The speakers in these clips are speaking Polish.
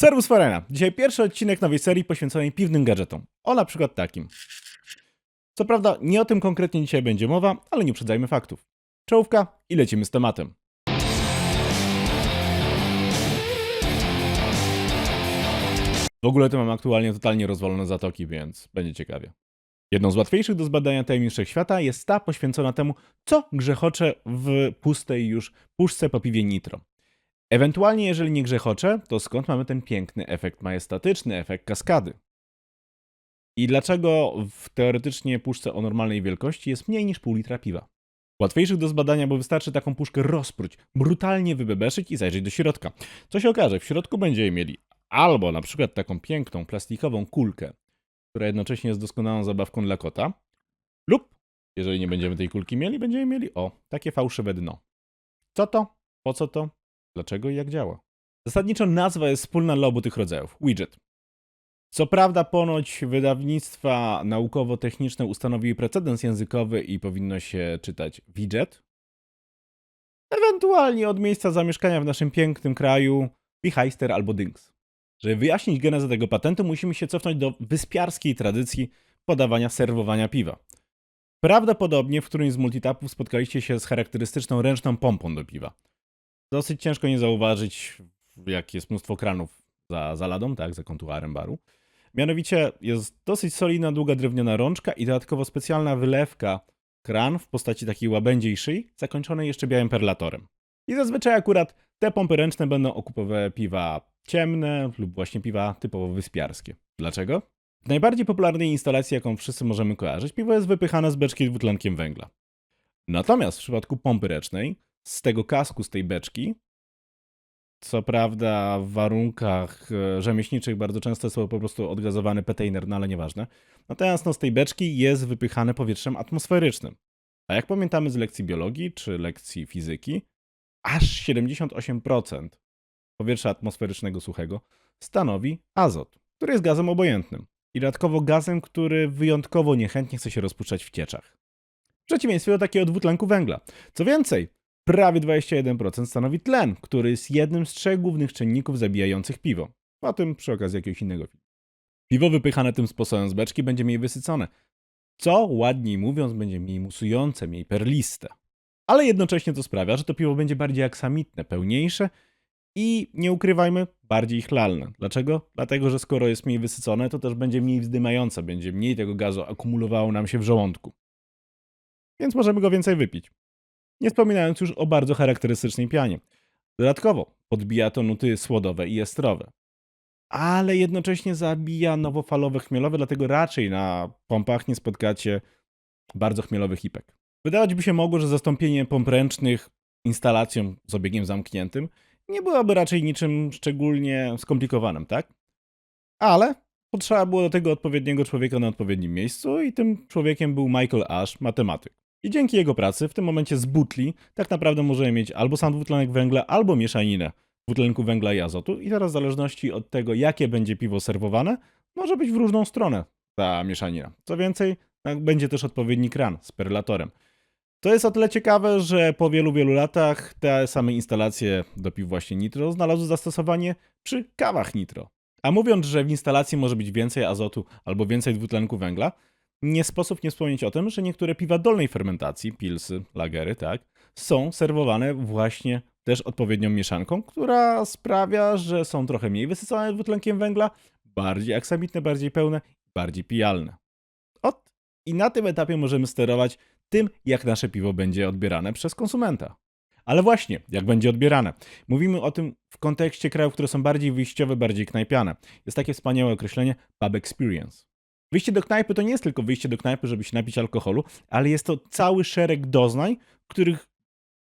Servus Farena. Dzisiaj pierwszy odcinek nowej serii poświęconej piwnym gadżetom. O na przykład takim. Co prawda nie o tym konkretnie dzisiaj będzie mowa, ale nie uprzedzajmy faktów. Czołówka i lecimy z tematem. W ogóle to mam aktualnie totalnie rozwalone zatoki, więc będzie ciekawie. Jedną z łatwiejszych do zbadania tajemnic świata jest ta poświęcona temu, co grzechocze w pustej już puszce po piwie nitro. Ewentualnie, jeżeli nie grzechocze, to skąd mamy ten piękny efekt majestatyczny, efekt kaskady? I dlaczego w teoretycznie puszce o normalnej wielkości jest mniej niż pół litra piwa? Łatwiejszych do zbadania, bo wystarczy taką puszkę rozpróć, brutalnie wybebeszyć i zajrzeć do środka. Co się okaże, w środku będziemy mieli albo na przykład taką piękną, plastikową kulkę, która jednocześnie jest doskonałą zabawką dla kota, lub, jeżeli nie będziemy tej kulki mieli, będziemy mieli, o, takie fałszywe dno. Co to? Po co to? Dlaczego i jak działa? Zasadniczo nazwa jest wspólna dla obu tych rodzajów. Widget. Co prawda ponoć wydawnictwa naukowo-techniczne ustanowiły precedens językowy i powinno się czytać widget. Ewentualnie od miejsca zamieszkania w naszym pięknym kraju Wichajster albo Dynks. Żeby wyjaśnić genezę tego patentu, musimy się cofnąć do wyspiarskiej tradycji podawania serwowania piwa. Prawdopodobnie w którymś z multitapów spotkaliście się z charakterystyczną ręczną pompą do piwa. Dosyć ciężko nie zauważyć, jak jest mnóstwo kranów za, za ladą, tak, za kontuarem baru. Mianowicie jest dosyć solidna, długa drewniana rączka i dodatkowo specjalna wylewka kran w postaci takiej łabędziej szyi, zakończonej jeszcze białym perlatorem. I zazwyczaj akurat te pompy ręczne będą okupowały piwa ciemne lub właśnie piwa typowo wyspiarskie. Dlaczego? W najbardziej popularnej instalacji, jaką wszyscy możemy kojarzyć, piwo jest wypychane z beczki dwutlenkiem węgla. Natomiast w przypadku pompy ręcznej, z tego kasku, z tej beczki, co prawda w warunkach e, rzemieślniczych bardzo często są po prostu odgazowany petainer, no ale nieważne. Natomiast no, z tej beczki jest wypychane powietrzem atmosferycznym. A jak pamiętamy z lekcji biologii czy lekcji fizyki, aż 78% powietrza atmosferycznego suchego stanowi azot, który jest gazem obojętnym. I dodatkowo gazem, który wyjątkowo niechętnie chce się rozpuszczać w cieczach. W przeciwieństwie do takiego dwutlenku węgla. Co więcej, prawie 21% stanowi tlen, który jest jednym z trzech głównych czynników zabijających piwo. O tym przy okazji jakiegoś innego filmu. Piwo wypychane tym sposobem z beczki będzie mniej wysycone, co ładniej mówiąc będzie mniej musujące, mniej perliste. Ale jednocześnie to sprawia, że to piwo będzie bardziej aksamitne, pełniejsze i nie ukrywajmy, bardziej chlalne. Dlaczego? Dlatego, że skoro jest mniej wysycone, to też będzie mniej wzdymające, będzie mniej tego gazu akumulowało nam się w żołądku. Więc możemy go więcej wypić. Nie wspominając już o bardzo charakterystycznej pianie. Dodatkowo podbija to nuty słodowe i estrowe. Ale jednocześnie zabija nowofalowe chmielowe, dlatego raczej na pompach nie spotkacie bardzo chmielowych hipek. Wydawać by się mogło, że zastąpienie pomp ręcznych instalacją z obiegiem zamkniętym nie byłoby raczej niczym szczególnie skomplikowanym, tak? Ale potrzeba było do tego odpowiedniego człowieka na odpowiednim miejscu i tym człowiekiem był Michael Ash, matematyk. I dzięki jego pracy w tym momencie z butli tak naprawdę możemy mieć albo sam dwutlenek węgla, albo mieszaninę dwutlenku węgla i azotu. I teraz w zależności od tego, jakie będzie piwo serwowane, może być w różną stronę ta mieszanina. Co więcej, tak, będzie też odpowiedni kran z perlatorem. To jest o tyle ciekawe, że po wielu, wielu latach te same instalacje do piw właśnie nitro znalazły zastosowanie przy kawach nitro. A mówiąc, że w instalacji może być więcej azotu albo więcej dwutlenku węgla, nie sposób nie wspomnieć o tym, że niektóre piwa dolnej fermentacji, pilsy, lagery, tak, są serwowane właśnie też odpowiednią mieszanką, która sprawia, że są trochę mniej wysycone dwutlenkiem węgla, bardziej aksamitne, bardziej pełne, bardziej pijalne. Ot, i na tym etapie możemy sterować tym, jak nasze piwo będzie odbierane przez konsumenta. Ale właśnie, jak będzie odbierane. Mówimy o tym w kontekście krajów, które są bardziej wyjściowe, bardziej knajpiane. Jest takie wspaniałe określenie pub experience. Wyjście do knajpy to nie jest tylko wyjście do knajpy, żeby się napić alkoholu, ale jest to cały szereg doznań, których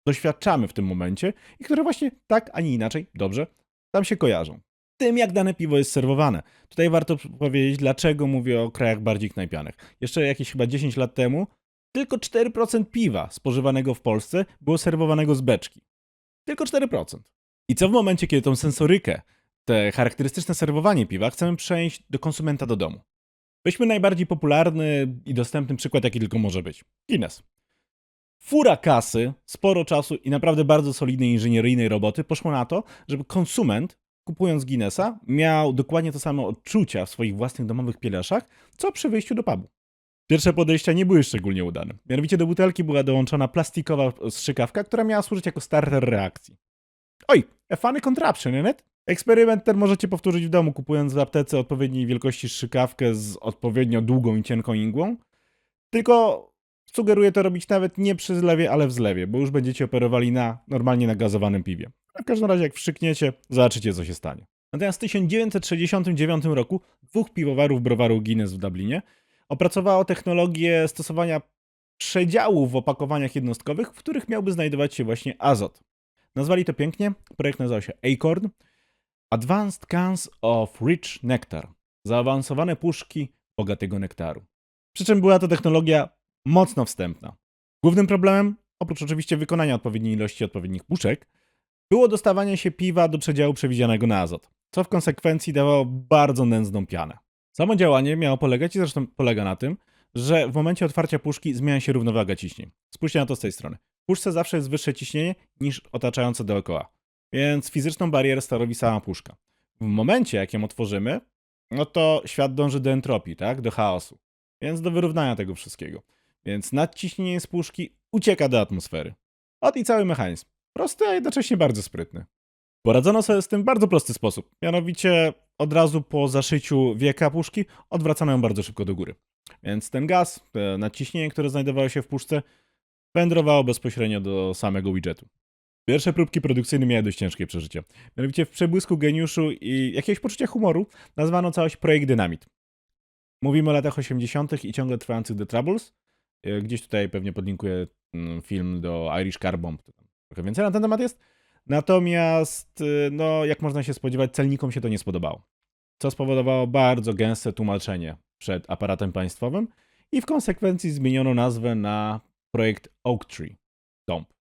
doświadczamy w tym momencie i które właśnie tak, ani inaczej, dobrze, tam się kojarzą. Tym, jak dane piwo jest serwowane. Tutaj warto powiedzieć, dlaczego mówię o krajach bardziej knajpianych. Jeszcze jakieś chyba 10 lat temu tylko 4% piwa spożywanego w Polsce było serwowanego z beczki. Tylko 4%. I co w momencie, kiedy tą sensorykę, te charakterystyczne serwowanie piwa chcemy przenieść do konsumenta do domu? Weźmy najbardziej popularny i dostępny przykład, jaki tylko może być. Guinness. Fura kasy, sporo czasu i naprawdę bardzo solidnej inżynieryjnej roboty poszło na to, żeby konsument kupując Guinnessa, miał dokładnie to samo odczucia w swoich własnych domowych pieleszach, co przy wyjściu do pubu. Pierwsze podejścia nie były szczególnie udane. Mianowicie do butelki była dołączona plastikowa strzykawka, która miała służyć jako starter reakcji. Oj, a funny contraption, in it? Eksperyment ten możecie powtórzyć w domu, kupując w aptece odpowiedniej wielkości strzykawkę z odpowiednio długą i cienką igłą. Tylko sugeruję to robić nawet nie przy zlewie, ale w zlewie, bo już będziecie operowali na normalnie nagazowanym piwie. A w każdym razie, jak wszczykniecie, zobaczycie, co się stanie. Natomiast w 1969 roku dwóch piwowarów browaru Guinness w Dublinie opracowało technologię stosowania przedziałów w opakowaniach jednostkowych, w których miałby znajdować się właśnie azot. Nazwali to pięknie, projekt nazywał się Acorn. Advanced Cans of Rich Nectar. Zaawansowane puszki bogatego nektaru. Przy czym była to technologia mocno wstępna. Głównym problemem, oprócz oczywiście wykonania odpowiedniej ilości odpowiednich puszek, było dostawanie się piwa do przedziału przewidzianego na azot, co w konsekwencji dawało bardzo nędzną pianę. Samo działanie miało polegać, i zresztą polega na tym, że w momencie otwarcia puszki zmienia się równowaga ciśnień. Spójrzcie na to z tej strony. W puszce zawsze jest wyższe ciśnienie niż otaczające dookoła, więc fizyczną barierę stanowi sama puszka. W momencie, jak ją otworzymy, no to świat dąży do entropii, tak? Do chaosu, więc do wyrównania tego wszystkiego. Więc nadciśnienie z puszki ucieka do atmosfery. Od i cały mechanizm. Prosty, a jednocześnie bardzo sprytny. Poradzono sobie z tym w bardzo prosty sposób. Mianowicie od razu po zaszyciu wieka puszki odwracano ją bardzo szybko do góry. Więc ten gaz, te nadciśnienie, które znajdowało się w puszce, wędrowało bezpośrednio do samego widgetu. Pierwsze próbki produkcyjne miały dość ciężkie przeżycie. Mianowicie w przebłysku geniuszu i jakiegoś poczucia humoru nazwano całość projekt Dynamit. Mówimy o latach 80. i ciągle trwających The Troubles. E, Gdzieś tutaj pewnie podlinkuję mm, film do Irish Car Bomb. Trochę więcej na ten temat jest. Natomiast, y, no, jak można się spodziewać, celnikom się to nie spodobało. Co spowodowało bardzo gęste tłumaczenie przed aparatem państwowym i w konsekwencji zmieniono nazwę na projekt Oak Tree Dąb.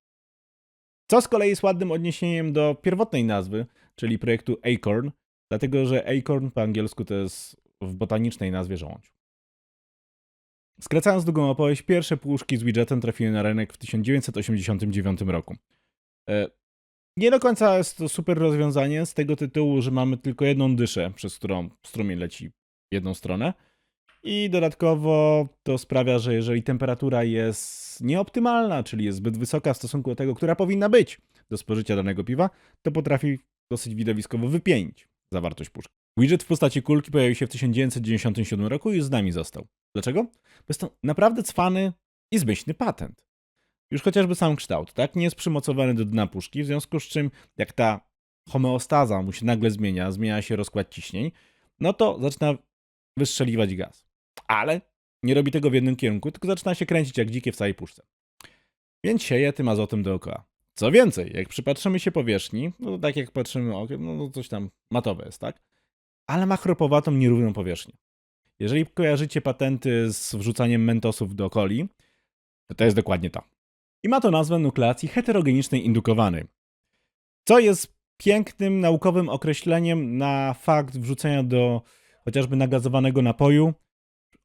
Co z kolei jest ładnym odniesieniem do pierwotnej nazwy, czyli projektu Acorn, dlatego że Acorn po angielsku to jest w botanicznej nazwie żołądź. Skracając długą opowieść, pierwsze puszki z widgetem trafiły na rynek w 1989 roku. E, Nie do końca jest to super rozwiązanie z tego tytułu, że mamy tylko jedną dyszę, przez którą strumień leci w jedną stronę. I dodatkowo to sprawia, że jeżeli temperatura jest nieoptymalna, czyli jest zbyt wysoka w stosunku do tego, która powinna być do spożycia danego piwa, to potrafi dosyć widowiskowo wypienić zawartość puszki. Widget w postaci kulki pojawił się w 1997 roku i już z nami został. Dlaczego? Bo jest to naprawdę cwany i zmyślny patent. Już chociażby sam kształt, tak? Nie jest przymocowany do dna puszki, w związku z czym jak ta homeostaza mu się nagle zmienia, zmienia się rozkład ciśnień, no to zaczyna wystrzeliwać gaz. Ale nie robi tego w jednym kierunku, tylko zaczyna się kręcić jak dzikie w całej puszce. Więc sieje tym azotem dookoła. Co więcej, jak przypatrzymy się powierzchni, no tak jak patrzymy okiem, no to coś tam matowe jest, tak? Ale ma chropowatą, nierówną powierzchnię. Jeżeli kojarzycie patenty z wrzucaniem mentosów do coli, to to jest dokładnie to. I ma to nazwę nukleacji heterogenicznej indukowanej. Co jest pięknym naukowym określeniem na fakt wrzucenia do chociażby nagazowanego napoju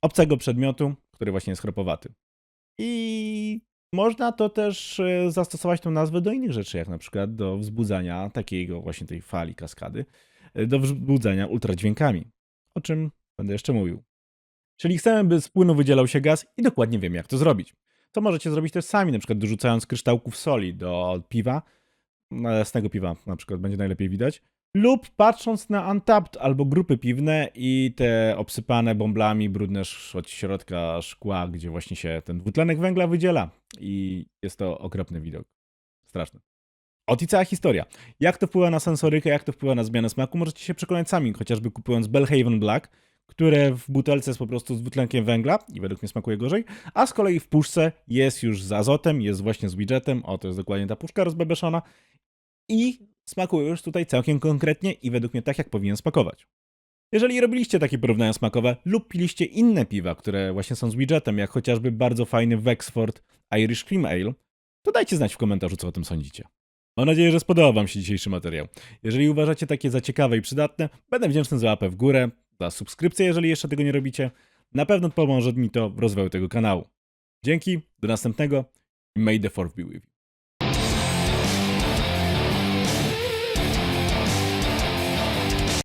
obcego przedmiotu, który właśnie jest chropowaty. I można to też e, zastosować tą nazwę do innych rzeczy, jak na przykład do wzbudzania takiego właśnie tej fali kaskady, e, do wzbudzenia ultradźwiękami, o czym będę jeszcze mówił. Czyli chcemy, by z płynu wydzielał się gaz i dokładnie wiemy, jak to zrobić. To możecie zrobić też sami, na przykład dorzucając kryształków soli do piwa, jasnego piwa na przykład będzie najlepiej widać, lub patrząc na Untapped albo grupy piwne i te obsypane bąblami brudne od środka szkła, gdzie właśnie się ten dwutlenek węgla wydziela i jest to okropny widok. Straszny. Ot i cała historia. Jak to wpływa na sensorykę, jak to wpływa na zmianę smaku, możecie się przekonać sami, chociażby kupując Bellhaven Black, które w butelce jest po prostu z dwutlenkiem węgla i według mnie smakuje gorzej, a z kolei w puszce jest już z azotem, jest właśnie z widgetem, o to jest dokładnie ta puszka rozbebeszona i smakuje już tutaj całkiem konkretnie i według mnie tak, jak powinien smakować. Jeżeli robiliście takie porównania smakowe lub piliście inne piwa, które właśnie są z widgetem, jak chociażby bardzo fajny Wexford Irish Cream Ale, to dajcie znać w komentarzu, co o tym sądzicie. Mam nadzieję, że spodobał Wam się dzisiejszy materiał. Jeżeli uważacie takie za ciekawe i przydatne, będę wdzięczny za łapę w górę, za subskrypcję, jeżeli jeszcze tego nie robicie. Na pewno pomoże mi to w rozwoju tego kanału. Dzięki, do następnego i may the force be with you.